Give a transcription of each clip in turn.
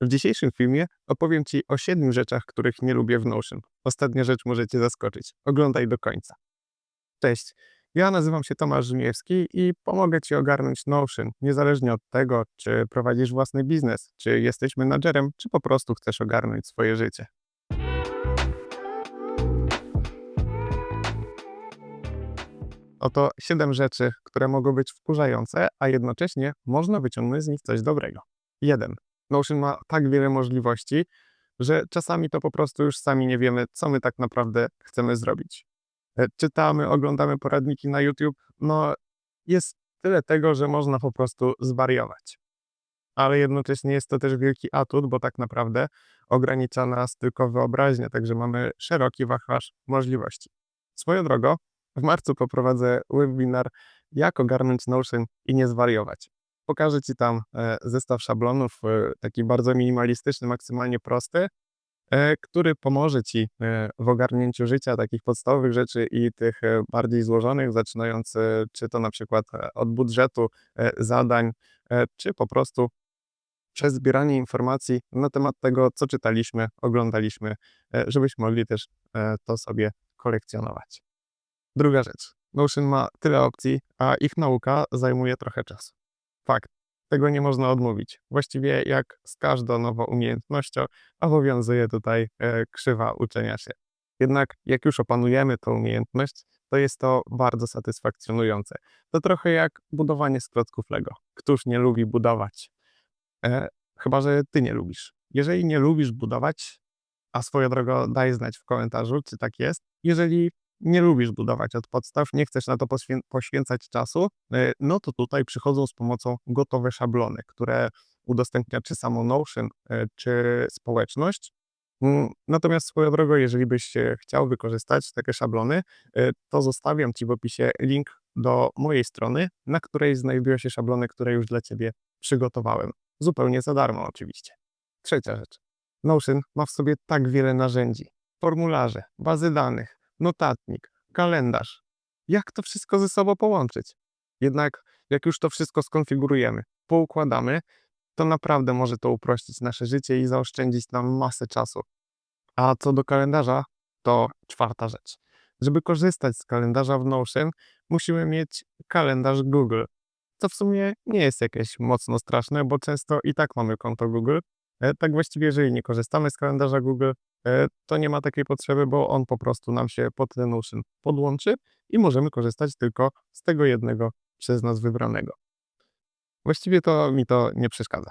W dzisiejszym filmie opowiem Ci o siedmiu rzeczach, których nie lubię w Notion. Ostatnia rzecz może Cię zaskoczyć. Oglądaj do końca. Cześć, ja nazywam się Tomasz Żmijewski i pomogę Ci ogarnąć Notion, niezależnie od tego, czy prowadzisz własny biznes, czy jesteś menadżerem, czy po prostu chcesz ogarnąć swoje życie. Oto siedem rzeczy, które mogą być wkurzające, a jednocześnie można wyciągnąć z nich coś dobrego. 1. Notion ma tak wiele możliwości, że czasami to po prostu już sami nie wiemy, co my tak naprawdę chcemy zrobić. E, Czytamy, oglądamy poradniki na YouTube, no jest tyle tego, że można po prostu zwariować. Ale jednocześnie jest to też wielki atut, bo tak naprawdę ogranicza nas tylko wyobraźnia, także mamy szeroki wachlarz możliwości. Swoją drogą, w marcu poprowadzę webinar Jak ogarnąć Notion i nie zwariować. Pokażę Ci tam e, zestaw szablonów, e, taki bardzo minimalistyczny, maksymalnie prosty, e, który pomoże Ci w ogarnięciu życia, takich podstawowych rzeczy i tych bardziej złożonych, zaczynając czy to na przykład od budżetu, zadań, czy po prostu przez zbieranie informacji na temat tego, co czytaliśmy, oglądaliśmy, żebyśmy mogli też to sobie kolekcjonować. Druga rzecz. Notion ma tyle opcji, a ich nauka zajmuje trochę czasu. Fakt. Tego nie można odmówić. Właściwie jak z każdą nową umiejętnością obowiązuje tutaj e, krzywa uczenia się. Jednak jak już opanujemy tę umiejętność, to jest to bardzo satysfakcjonujące. To trochę jak budowanie z Lego. Któż nie lubi budować? E, chyba, że ty nie lubisz. Jeżeli nie lubisz budować, a swoją drogą daj znać w komentarzu, czy tak jest. Jeżeli nie lubisz budować od podstaw, nie chcesz na to poświę- poświęcać czasu, e, no to tutaj przychodzą z pomocą gotowe szablony, które udostępnia czy samo Notion, e, czy społeczność. Mm, Natomiast swoją drogą, jeżeli byś chciał wykorzystać takie szablony, e, to zostawiam Ci w opisie link do mojej strony, na której znajdują się szablony, które już dla Ciebie przygotowałem. Zupełnie za darmo oczywiście. Trzecia rzecz. Notion ma w sobie tak wiele narzędzi. Formularze, bazy danych, notatnik, kalendarz. Jak to wszystko ze sobą połączyć? Jednak jak już to wszystko skonfigurujemy, poukładamy, to naprawdę może to uprościć nasze życie i zaoszczędzić nam masę czasu. A co do kalendarza, to czwarta rzecz. Żeby korzystać z kalendarza w Notion, musimy mieć kalendarz Google. Co w sumie nie jest jakieś mocno straszne, bo często i tak mamy konto Google. E, Tak właściwie, jeżeli nie korzystamy z kalendarza Google, to nie ma takiej potrzeby, bo on po prostu nam się pod ten Notion podłączy i możemy korzystać tylko z tego jednego przez nas wybranego. Właściwie to mi to nie przeszkadza.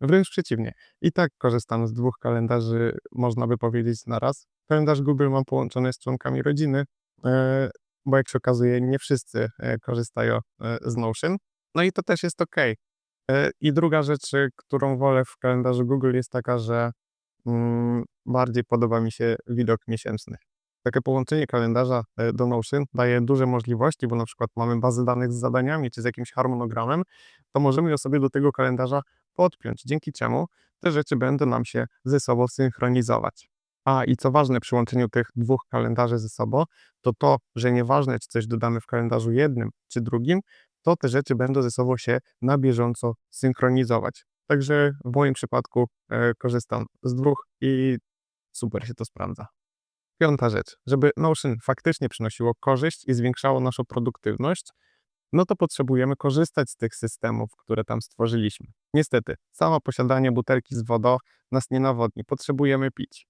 Wręcz przeciwnie. I tak korzystam z dwóch kalendarzy, można by powiedzieć, na raz. Kalendarz Google mam połączony z członkami rodziny, e, bo jak się okazuje, nie wszyscy e, korzystają e, z Notion. No i to też jest ok. I druga rzecz, e, którą wolę w kalendarzu Google jest taka, że bardziej podoba mi się widok miesięczny. Takie połączenie kalendarza e, do Notion daje duże możliwości, bo na przykład mamy bazę danych z zadaniami czy z jakimś harmonogramem, to możemy ją sobie do tego kalendarza podpiąć, dzięki czemu te rzeczy będą nam się ze sobą synchronizować. A i co ważne przy łączeniu tych dwóch kalendarzy ze sobą, to to, że nieważne czy coś dodamy w kalendarzu jednym czy drugim, to te rzeczy będą ze sobą się na bieżąco synchronizować. Także w moim przypadku e, korzystam z dwóch i super się to sprawdza. Piąta rzecz, żeby Notion faktycznie przynosiło korzyść i zwiększało naszą produktywność, no to potrzebujemy korzystać z tych systemów, które tam stworzyliśmy. Niestety, samo posiadanie butelki z wodą nas nie nawodni, potrzebujemy pić.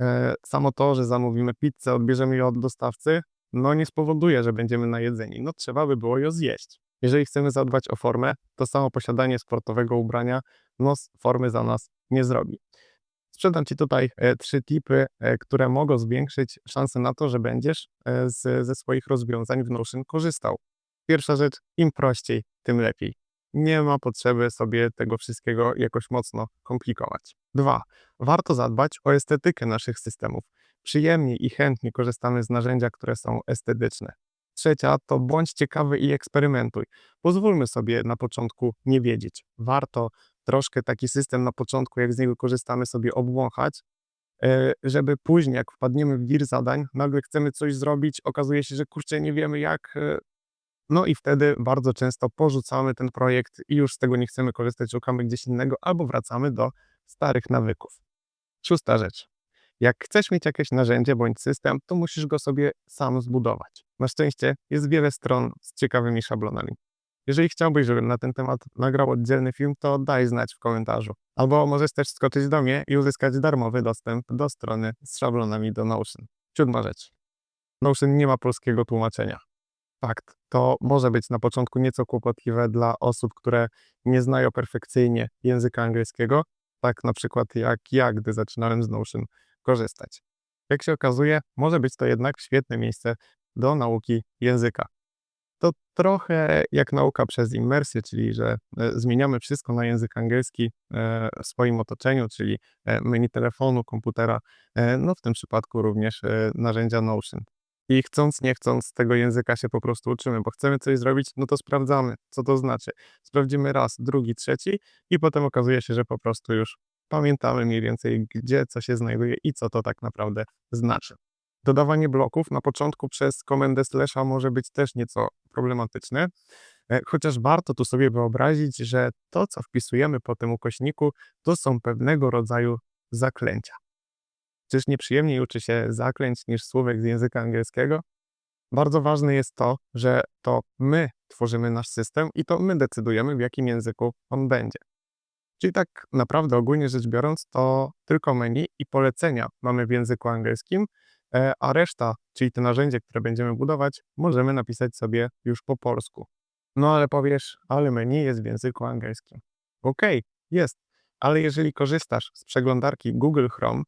E, Samo to, że zamówimy pizzę, odbierzemy ją od dostawcy, no nie spowoduje, że będziemy najedzeni. No trzeba by było ją zjeść. Jeżeli chcemy zadbać o formę, to samo posiadanie sportowego ubrania, no z formy za nas nie zrobi. Sprzedam Ci tutaj e, trzy tipy, e, które mogą zwiększyć szanse na to, że będziesz e, z, ze swoich rozwiązań w Notion korzystał. Pierwsza rzecz, im prościej, tym lepiej. Nie ma potrzeby sobie tego wszystkiego jakoś mocno komplikować. Dwa, warto zadbać o estetykę naszych systemów. Przyjemnie i chętnie korzystamy z narzędzia, które są estetyczne. Trzecia to bądź ciekawy i eksperymentuj. Pozwólmy sobie na początku nie wiedzieć. Warto troszkę taki system na początku, jak z niego korzystamy, sobie obwąchać, e, żeby później, jak wpadniemy w wir zadań, nagle chcemy coś zrobić, okazuje się, że kurczę, nie wiemy jak, e, no i wtedy bardzo często porzucamy ten projekt i już z tego nie chcemy korzystać, szukamy gdzieś innego, albo wracamy do starych nawyków. Szósta rzecz. Jak chcesz mieć jakieś narzędzie bądź system, to musisz go sobie sam zbudować. Na szczęście jest wiele stron z ciekawymi szablonami. Jeżeli chciałbyś, żebym na ten temat nagrał oddzielny film, to daj znać w komentarzu. Albo możesz też skoczyć do mnie i uzyskać darmowy dostęp do strony z szablonami do Notion. Siódma rzecz. Notion nie ma polskiego tłumaczenia. Fakt. To może być na początku nieco kłopotliwe dla osób, które nie znają perfekcyjnie języka angielskiego, tak na przykład jak ja, gdy zaczynałem z Notion korzystać. Jak się okazuje, może być to jednak świetne miejsce do nauki języka. To trochę jak nauka przez immersję, czyli że e, zmieniamy wszystko na język angielski e, w swoim otoczeniu, czyli e, menu telefonu, komputera, no w tym przypadku również narzędzia Notion. I chcąc, nie chcąc, tego języka się po prostu uczymy, bo chcemy coś zrobić, no to sprawdzamy, co to znaczy. Sprawdzimy raz, drugi, trzeci i potem okazuje się, że po prostu już pamiętamy mniej więcej, gdzie co się znajduje i co to tak naprawdę znaczy. Dodawanie bloków na początku przez komendę slasha może być też nieco problematyczne, e, chociaż warto tu sobie wyobrazić, że to, co wpisujemy po tym ukośniku, to są pewnego rodzaju zaklęcia. Czyż nieprzyjemniej uczy się zaklęć niż słówek z języka angielskiego? Bardzo ważne jest to, że to my tworzymy nasz system i to my decydujemy, w jakim języku on będzie. Czyli tak naprawdę ogólnie rzecz biorąc, to tylko menu i polecenia mamy w języku angielskim, e, a reszta, czyli te narzędzie, które będziemy budować, możemy napisać sobie już po polsku. No ale powiesz, ale menu jest w języku angielskim. Okej, jest, ale jeżeli korzystasz z przeglądarki Google Chrome,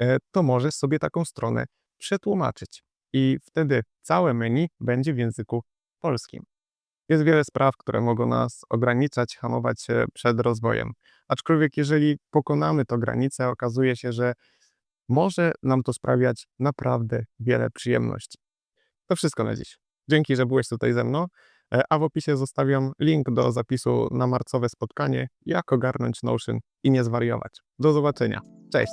e, to możesz sobie taką stronę przetłumaczyć i wtedy całe menu będzie w języku polskim. Jest wiele spraw, które mogą nas ograniczać, hamować przed rozwojem. Aczkolwiek jeżeli pokonamy to granicę, okazuje się, że może nam to sprawiać naprawdę wiele przyjemności. To wszystko na dziś. Dzięki, że byłeś tutaj ze mną, e, a w opisie zostawiam link do zapisu na marcowe spotkanie Jak ogarnąć Notion i nie zwariować. Do zobaczenia. Cześć!